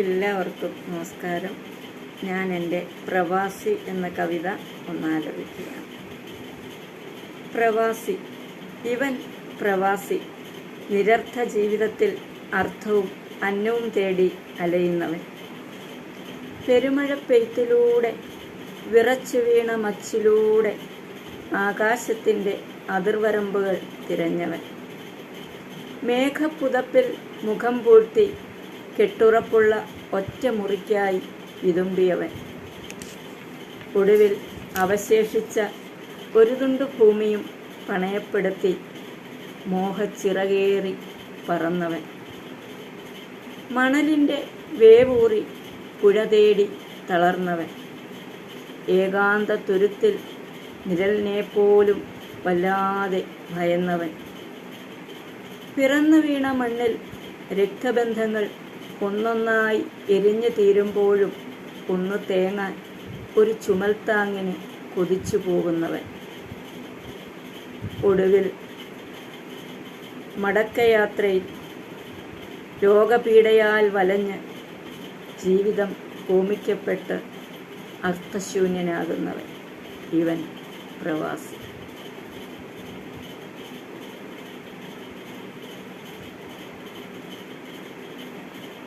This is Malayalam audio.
എല്ലാവർക്കും നമസ്കാരം. ഞാൻ എന്റെ പ്രവാസി എന്ന കവിത ഒന്നാലോചിക്കുകയാണ്. പ്രവാസി ഇവൻ പ്രവാസി നിരർത്ഥ ജീവിതത്തിൽ അർത്ഥവും അന്നവും തേടി അലയുന്നവൻ. പെരുമഴ പെയ്ത്തിലൂടെ വിറച്ചു വീണ മച്ചിലൂടെ ആകാശത്തിന്റെ അതിർവരമ്പുകൾ തിരഞ്ഞവൻ. മേഘപ്പുതപ്പിൽ മുഖം പൂഴ്ത്തി കെട്ടുറപ്പുള്ള ഒറ്റ മുറിക്കായി വിതുമ്പിയവൻ ഒടുവിൽ അവശേഷിച്ച ഒരു തുണ്ടു ഭൂമിയും പണയപ്പെടുത്തി മോഹച്ചിറകേറി പറന്നവൻ. മണലിന്റെ വേവൂറി പുഴ തേടി തളർന്നവൻ. ഏകാന്ത തുരുത്തിൽ നിഴലിനെ പോലും വല്ലാതെ ഭയന്നവൻ. പിറന്നു വീണ മണ്ണിൽ രക്തബന്ധങ്ങൾ ഒന്നൊന്നായി എരിഞ്ഞു തീരുമ്പോഴും ഒന്ന് തേങ്ങാൻ ഒരു ചുമൽത്താങ്ങിന് കൊതിച്ചു പോകുന്നവൻ. ഒടുവിൽ മടക്കയാത്രയിൽ രോഗപീഡയാൽ വലഞ്ഞ് ജീവിതം ഹോമിക്കപ്പെട്ട് അർത്ഥശൂന്യനാകുന്നവൻ ഇവൻ പ്രവാസി.